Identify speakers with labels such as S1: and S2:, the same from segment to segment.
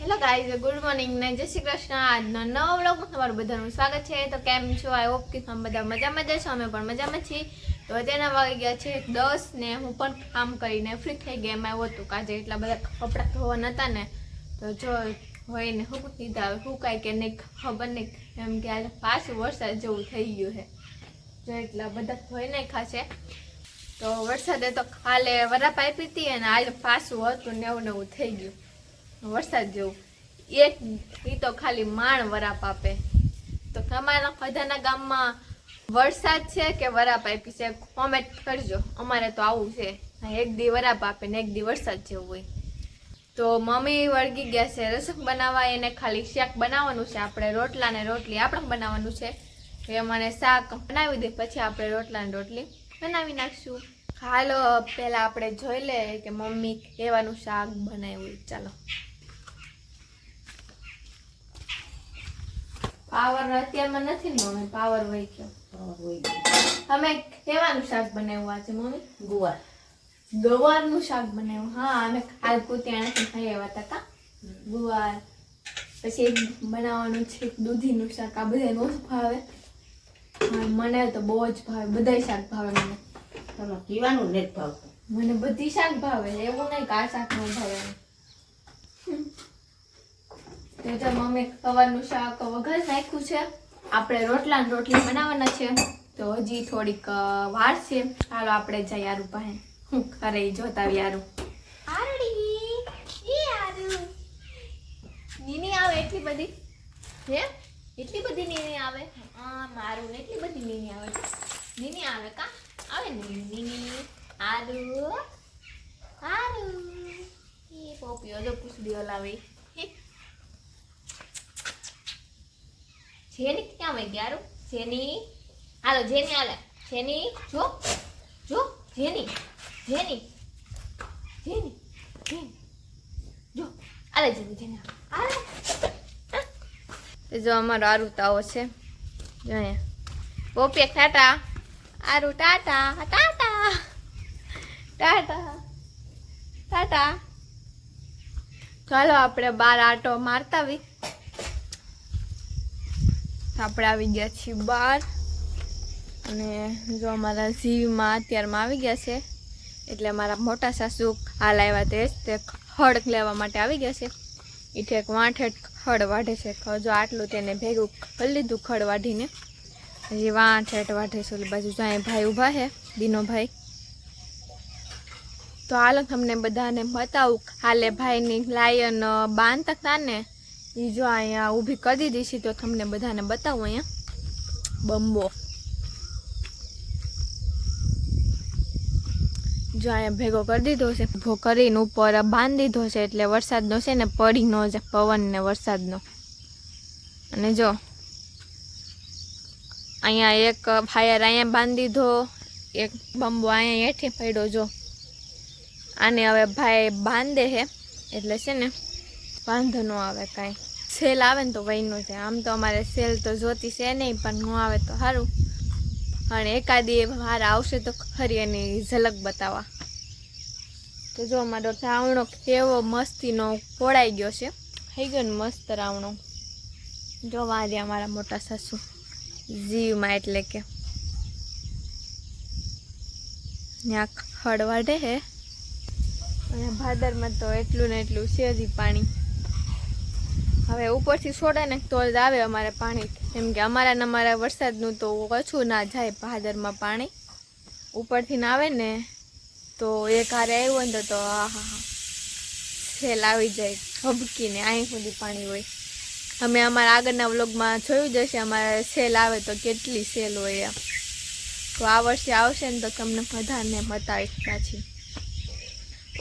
S1: Hello guys good morning ને જય શ્રી કૃષ્ણ. આજનો નવો વ્લોગમાં તમારું બધાનું સ્વાગત છે. તો કેમ છો? આઈ હોપ કે તમે બધા મજામાં જશો અમે પણ મજામાં છીએ. તો અત્યારના વાગી ગયા છે દસ ને હું પણ કામ કરીને ફ્રી થઈ ગઈ. એમાં એવું હતું કાજે એટલા બધા કપડાં ધોવા નહોતા ને, તો જો હોય ને હું કીધા હવે હું કાંઈ કે નહીં, ખબર નહીં. એમ કે આજે પાછું વરસાદ જેવું થઈ ગયું છે. જો એટલા બધા ધોઈ નાખ્યા છે. તો વરસાદે તો કાલે વરાપ આપી હતી અને આજે પાછું હતું ને એવું ને થઈ ગયું. વરસાદ જેવું. એક એ તો ખાલી માણ વરાપ આપે. તો તમારા બધાના ગામમાં વરસાદ છે કે વરાપ આપી છે કોમેન્ટ કરજો. અમારે તો આવું છે. એક દી વરાપ આપે ને એક દી વરસાદ જેવું હોય. તો મમ્મી વળગી ગયા છે રસક બનાવવા, એને ખાલી શાક બનાવવાનું છે. આપણે રોટલા ને રોટલી આપણે બનાવવાનું છે. એ મને શાક બનાવી દે, પછી આપણે રોટલા ને રોટલી બનાવી નાખશું. હાલો, પહેલાં આપણે જોઈ લે કે મમ્મી કહેવાનું શાક બનાવ્યું. ચાલો. પાવર અત્યારમાં નથી ને મમ્મી? પાવર વહી ગયો. અમે કેવાનું શાક બનાવ્યું છે મમ્મી?
S2: ગુવાર.
S1: ગવારનું શાક બનાવ્યું. હા અમે કાલ કુતિયાણાથી ખાઈ આવ્યા હતા કા? ગુવાર. પછી એક બનાવવાનું છે દૂધીનું શાક. આ બધા બહુ જ ભાવે. મને તો બહુ જ ભાવે. બધાય શાક ભાવે મને.
S2: તમે પીવાનું નથી ભાવતું.
S1: મને બધી શાક ભાવે. એવું નહીં કે આ શાક ન ભાવે. તો જો મમ્મી સવારનું શાક વઘાર નાખ્યું છે. આપણે રોટલા રોટલી બનાવવાના છે. તો હજી થોડીક વાર છે. ચાલો આપણે જઈ યારું પાસે. હું ખરે જોતા આવી યારું. આરડી ઈ યારું. નીની આવે એટલી બધી? હે? એટલી બધી નીની આવે? હા મારું ને એટલી બધી નીની આવે. નીની આવે કા? આવે ને નીની. આરુ. આરુ. એ પોપીઓ જો પૂછડીઓ લાવી હે. જેની ક્યાં વહી ગયા? જેની, હાલો, જેની હાલે. જેની, જો જો, જેની જેની જેની જો આલે જેની જેની આલે જો અમારો આરુ તાવો છે. જો પોપી ટાટા. આરુ, ટાટા. ટાટા. ટાટા. ટાટા. ચાલો, આપણે બાર આટો મારતા આવી આપણે આવી ગયા છીએ બહાર. અને જો અમારા જીવમાં અત્યારમાં આવી ગયા છે, એટલે મારા મોટા સાસુ હાલ આવ્યા તે તે ખડ લેવા માટે આવી ગયા છે. એ એક વાંઠે ખડ વાઢે છે. જો આટલું તેને ભેગું કરી લીધું ખડ વાઢીને. હજી હેઠ વાઢે છે. ઓલી બાજુ જાય ભાઈ ઊભા છે દીનો ભાઈ તો હાલ તમને બધાને બતાવું હાલે ભાઈની લાયન બાંધતા ને? એ જો અહીંયા ઊભી કરી દીધી છે, તો તમને બધાને બતાવું અહીંયા. બંબો. જો અહીંયા ભેગો કરી દીધો છે, ભેગો કરીને ઉપર બાંધી દીધો છે, એટલે વરસાદનો છે ને પડી ન જાય પવન ને વરસાદનો. અને જો, અહીંયા એક ફાયર અહીંયા બાંધી દીધો, એક બંબો અહીંયા હેઠે પડ્યો જો. આને હવે ભાઈ બાંધે છે, એટલે છે ને વાંધો ન આવે કાંઈ. સેલ આવે ને તો વહીનું છે. આમ તો અમારે સેલ તો જોતી છે નહીં, પણ ન આવે તો સારું અને એકાદી વાર આવશે તો ખરી એની ઝલક બતાવવા. તો જો અમારો રાવણો કેવો મસ્તીનો ફોડાઈ ગયો છે. થઈ ગયો ને મસ્ત રાવણો. જો વાર્યા અમારા મોટા સાસુ. જીવમાં એટલે કે. ત્યાં ખડ વાઢે હે. અને ભાદરમાં તો એટલું ને એટલું છે હજી પાણી. હવે ઉપરથી છોડે ને તો જ આવે અમારે પાણી. કેમ કે અમારા અમારા વરસાદનું તો ઓછું ના જાય ભાદરમાં પાણી. ઉપરથી ના આવે ને તો એ કારે આવ્યું ને તો તો આહા હા સેલ આવી જાય, હબકીને અહીં સુધી પાણી હોય. અમે અમારા આગળના વ્લોગમાં જોયું જ હશે, અમારે સેલ આવે તો કેટલી સેલ હોય એમ. તો આ વર્ષે આવશે ને તો તમને બધાને બતાવીશ પાછી.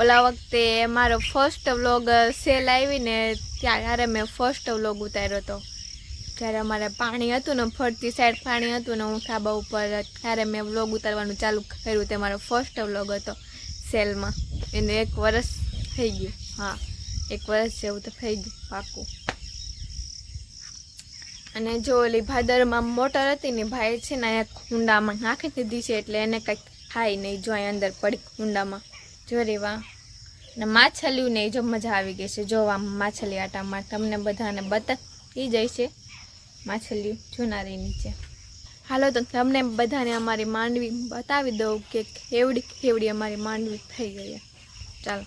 S1: ઓલા વખતે મારો ફર્સ્ટ વ્લોગ સેલ આવી ને ત્યારે મેં ફર્સ્ટ વ્લોગ ઉતાર્યો હતો જ્યારે અમારે પાણી હતું ને, ફરતી સાઈડ પાણી હતું ને, હું ખાબા ઉપર ત્યારે મેં વ્લોગ ઉતારવાનું ચાલુ કર્યું તે મારો ફર્સ્ટ વ્લોગ હતો સેલમાં. એને એક વરસ થઈ ગયું. હા, એક વરસ જેવું તો થઈ ગયું પાકું. અને જો ઓલી ભાદરમાં મોટર હતી ને, ભાઈ છે ને અહીંયા કુંડામાં નાખી દીધી છે, એટલે એને કંઈક થાય નહીં, જો અહીં અંદર પડી કુંડામાં જો રે વાહ માછલીઓને માછલીઓ જો મજા આવી ગઈ છે. જોવા માછલી આટામાં તમને બધાને બતાવી જાય છે માછલીઓ જોનારી નીચે. હાલો તો તમને બધાને અમારી માંડવી બતાવી દઉં કે કેવડી કેવડી અમારી માંડવી થઈ ગઈ. ચાલો.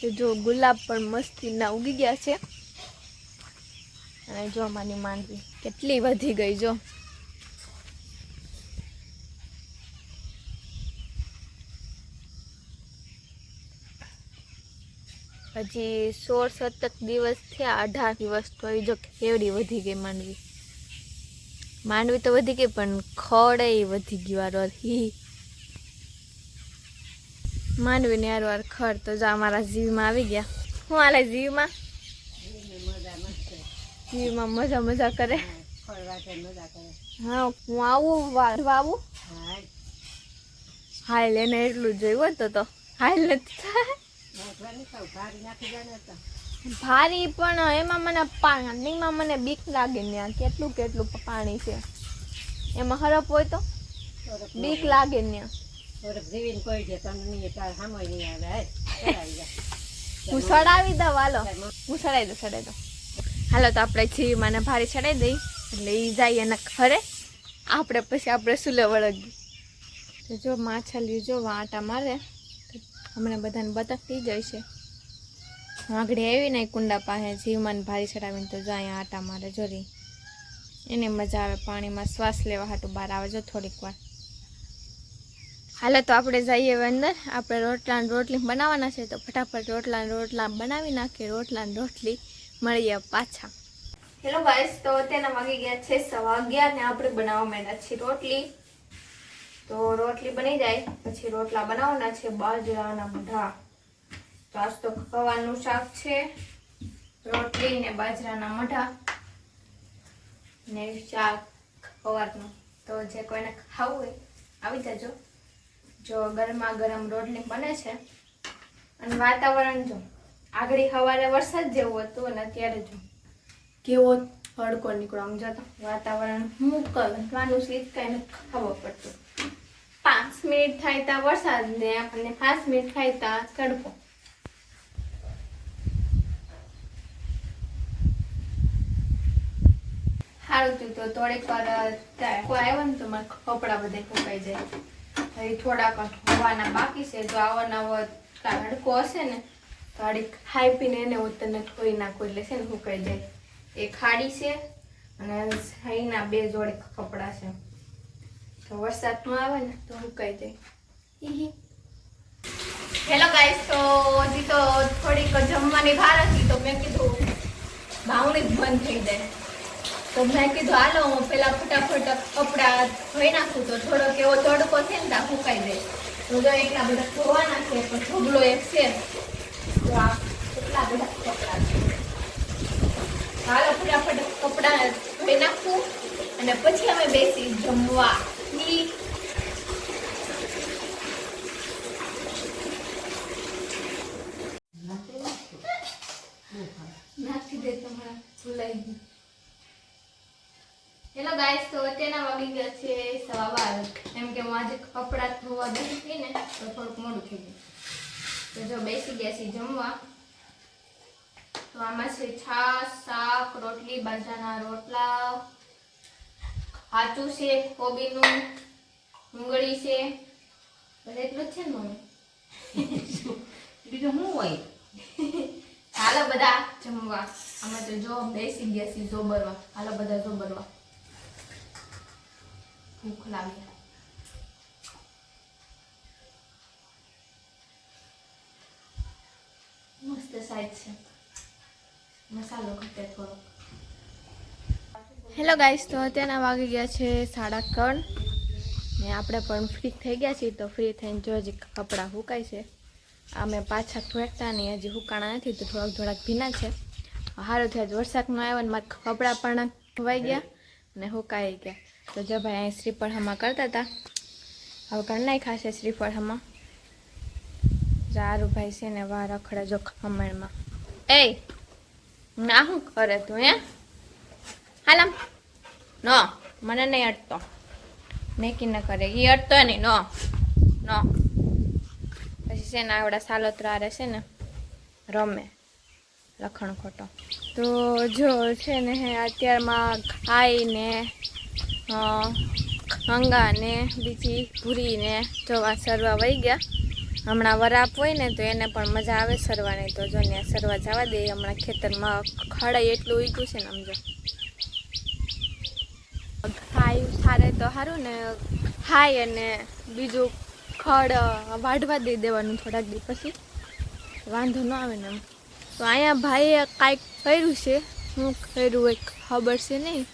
S1: તો જો ગુલાબ પણ મસ્તીના ઉગી ગયા છે. અને જો અમારી માંડવી કેટલી વધી ગઈ જો. હજી સોળ સતત દિવસ થયા અઢાર દિવસ તો જો કેવડી વધી ગઈ માંડવી. માંડવી તો વધી ગઈ પણ ખડ વધી ગયું આ હી માંડવી ને યાર ખડ તો જો અમારા જીવમાં આવી ગયા. હું આલે જીવમાં? જીવમાં મજા મજા કરે.
S2: મજા કરે
S1: હા હું આવું વાવું? હાલ એને એટલું જોયું તો તો. હાલ નથી
S2: ભારી
S1: પણ એમાં મને પાણીમાં મને બીક લાગે ને કેટલું કેટલું પાણી છે. એમાં હરફ હોય તો? બીક લાગે ને
S2: હે
S1: સડાવી દઉં હાલો. હું સડાવી દઉં સડાવી દઉં. હાલો તો આપણે જીવ મને ભારી ચડાવી દઈ. એટલે એ જાય એના ખરે આપણે પછી આપણે સુલે વળગી જો માછલીઓ જો વાંટા મારે. હમણાં બધાને બતાવતી જાય છે. આવી ને કુંડા પાસે જીવમાં ભારી ચડાવીને તો જાય આટા મારે જોરી. એને મજા આવે, પાણીમાં શ્વાસ લેવા હાટું બહાર આવે જો થોડીક વાર. હાલો તો આપણે જઈએ અંદર. આપણે રોટલા રોટલી બનાવવાના છે તો ફટાફટ રોટલા રોટલા બનાવી નાખીએ રોટલા રોટલી મળીએ પાછા. હેલો ગાઈસ તો તેના વાગી ગયા છે સવા અગિયાર ને આપણે બનાવવા માંડ્યા છીએ રોટલી. તો રોટલી બની જાય. પછી રોટલા બનાવવાના છે બાજરાના મઢા તો આજ તો ખવાનું શાક છે. રોટલી ને બાજરાના મઢા ને શાક ખવારનું. તો જે કોઈને ખાવું હોય, આવી જજો. જો ગરમા ગરમ રોટલી બને છે. અને વાતાવરણ જો, આગળ સવારે વરસાદ જેવું હતું અને અત્યારે જો. કેવો હડકો નીકળો આમ જતો વાતાવરણ મૂકવાનું શીત કઈ ખબર પડતું. પાંચ મિનિટ થાય ત્યાં વરસાદ ને આપણને પાંચ મિનિટ થાય ત્યાં તડકો સારું થયું તો થોડીક વાર તડકો આવ્યો ને તો મારા કપડાં બધા ફૂંકાઈ જાય. હવે થોડાક ધોવાના બાકી છે, જો આવો નવો તડકો હશે ને, તો આડી ખાઈ પીને એને હું તને ધોઈ નાખું એટલે છે ને ફૂંકાઈ જાય. એ ખાડી છે અને સહીના બે જોડે કપડાં છે. તો વરસાદમાં આવે ને તો સુકાઈ જાય. હેલો ગાઈસ તો હજી તો થોડીક જમવાની ભાર હતી તો મેં કીધું ભાવણી બંધ થઈ જાય. તો મેં કીધું હાલો હું પેલા ફટાફટ કપડાં ધોઈ નાખું તો થોડોક એવો તડકો છે ને ત્યાં સુકાઈ જાય. તો જો એટલા બધા ધોવાના છે, પણ ઢગલો એક છે. તો આ કેટલા બધા કપડાં હાલો ફટાફટ કપડાં ધોઈ નાખું અને પછી અમે બેસી જમવા. ગયું હેલો ગાઈસ, તો અત્યારના વાગી ગયા છે સવા બાર. એમ કે હું આજે કપડાં ધોવા બેસી ને, તો થોડુંક મોડું થઈ ગયું. તો જો બેસી ગયા છે જમવા. તો આમાં છે છાશ, શાક, રોટલી, બાજરાના રોટલા ખાચું છે કોબીનું ડુંગળી છે. બસ એટલું જ છે ને મમ્મી?
S2: બીજું શું હોય?
S1: હાલો બધા જમવા. અમે તો જો બેસી ગયા છીએ જોબરવા હાલો બધા જોબરવા ભૂખ લાગી. મસ્ત સાઈડ છે. મસાલો ઘટે થોડો હેલો ગાઈસ તો અત્યારના વાગી ગયા છે સાડા ત્રણ. ને આપણે પણ ફ્રી થઈ ગયા છીએ, તો ફ્રી થઈને જો હજી કપડાં સુકાય છે. અમે પાછા ફેંકતા નહીં હજી હુકાણા નથી, તો થોડાક થોડાક ભીના છે. સારું થયા વરસાદનો આવ્યો ને મારા કપડાં પણ ધોવાઈ ગયા અને હુકાઈ ગયા. તો જો ભાઈ અહીં શ્રીફળ હમા કરતા હતા. હવે કરી ખાશે શ્રીફળ હમા સારું ભાઈ છે ને વાર રખડે જો ખમણમાં. એ, ના શું કરે તું, હે? હાલમ. નો, મને નહીં અટતો. મેકી ન કરે. એ અટતો નહીં. નો નો. પછી છે ને આવડા સાલોતરા આરે છે ને રમે લખણ ખોટો. તો જો છે ને અત્યારમાં ખાઈને અંગા ને બીજી ભૂરીને જોવા સરવા વહી ગયા. હમણાં વરાપ હોય ને તો એને પણ મજા આવે સરવાની. તો જો ને સરવા જવા દે. હમણાં ખેતરમાં ખડાઈ એટલું ઉગ્યું છે ને સમજો ખાય સારે તો સારું ને, હાય અને બીજું ખડ વાઢવા દઈ દેવાનું થોડાક દી પછી. વાંધો ન આવે ને તો અહીંયા ભાઈએ કાંઈક કર્યું છે. શું કર્યું એક ખબર છે નહીં.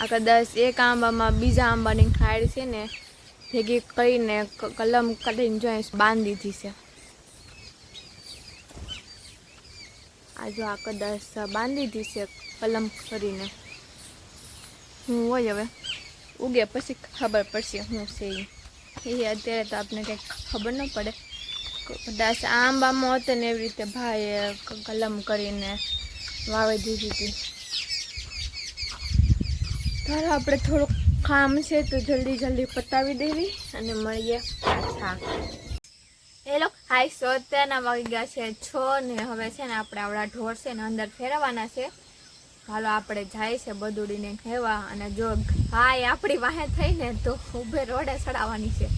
S1: આ કદાચ એક આંબામાં બીજા આંબાની ખાડ છે ને, ભેગી કરીને કલમ કરીને જો બાંધી દીધી છે. આ જો આ કદાચ બાંધી દીધી છે કલમ કરીને. હું હોય હવે. ઉગે પછી ખબર પડશે હું છે એ અત્યારે તો આપણે કંઈક ખબર ન પડે. કદાચ આંબામાં હતો ને એવી રીતે ભાઈએ કલમ કરીને વાવી દીધી હતી. તારે આપણે થોડુંક કામ છે તો જલ્દી જલ્દી પતાવી દેવી અને મળીએ હા એ લોકો હાઈ સો અત્યારના વાગી ગયા છે છ ને હવે છે ને આપણે આવડા ઢોર છે ને અંદર ફેરવવાના છે. હાલો, આપણે જાય છે બદુડીને કહેવા અને જો હાય આપણી વાહે થઈને તો ઉભે રોડે ચડાવવાની છે.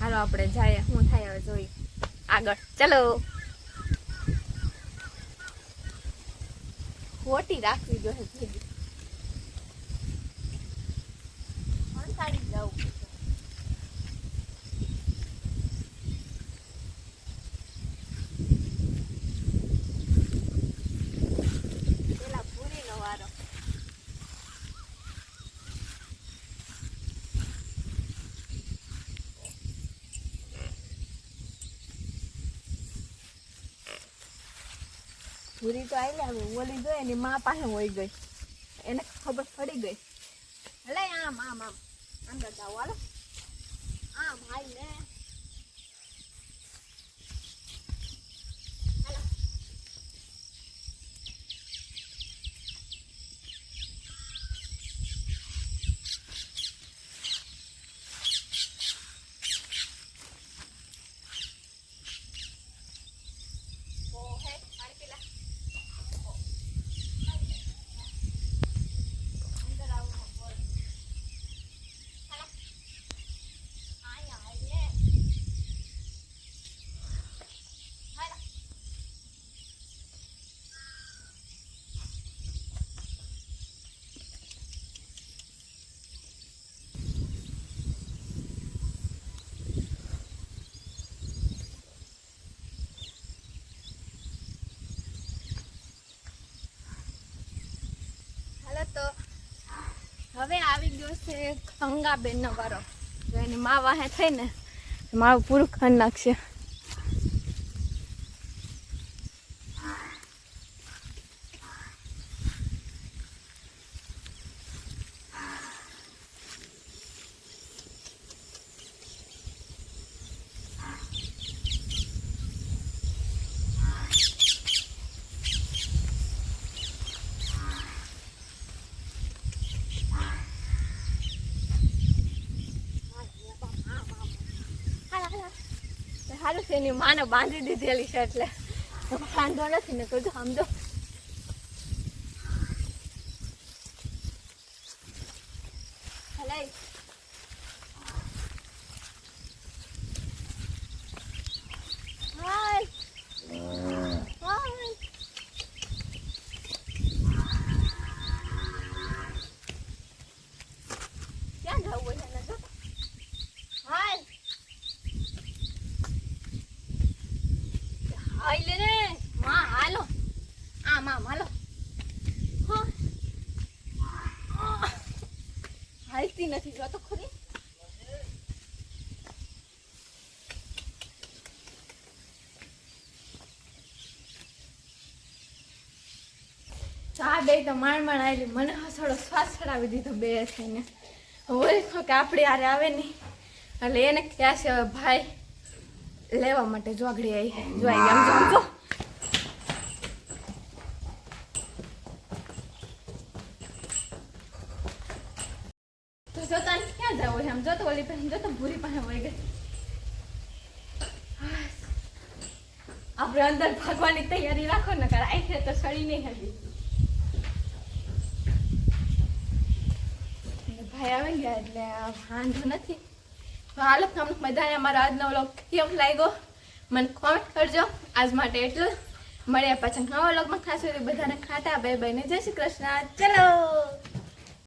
S1: હાલો, આપણે જાય હું થાય હવે જોઈ. આગળ. ચલો. ખોટી રાખવી જોઈએ કંટાળી જવું છે. પેલા પૂરીનો વારો પૂરી તો આવી આવે ઓલી ગઈ એની મા પાસે હોઈ ગઈ. એને ખબર પડી ગઈ. હલે આમ આમ આમ. અંદર જાઓ, હાલો. આમ, હાલ ને હાલો. ઓ, હે, પાણી પી લે. અંદર આવો, બોલ. હાલો. આયા, આયા. હાલો. હાલો તો હવે આવી ગયો છે ગંગાબેન નો વારો એની મા વાહે થઈ ને, મારું પૂરું ખાન નાખશે હાલો, હાલો. તો સારું છે એની માને બાંધી દીધેલી છે એટલે. વાંધો નથી ને તો સમજો હલાઈ. હાય. હાય. ક્યાં જવું હોય એને જો હાય આઈ લે રે માં હાલો આમ આમ હાલો હા. હાલતી નથી. જો તો ખરી. આ બે તો માણ માણ આવેલી મને હસડો શ્વાસ ચડાવી દીધો બે થઈને. હોય કે આપણી આરે આવે નહીં એટલે એને ક્યાં છે ભાઈ લેવા માટે જોગડી આવી જોઈ આમ જો. ક્યાં જવું છે આમ જો તો ઓલી પાસે જો તો ભૂરી પાસે વહી ગઈ આપણે અંદર ભાગવાની તૈયારી રાખો ને કારણ આઈ તો સડી નહીં હતી ભાઈ આવી ગયા એટલે વાંધો નથી. હાલ તમને બધાને અમારો આજનો વ્લોગ કેમ લાગ્યો? મને કોમેન્ટ કરજો. આજ માટે એટલું મળ્યા પાછા નવા વ્લોગમાં. ખાસ બધાને ખાતા. બે બાઈને જય શ્રી કૃષ્ણ. ચલો!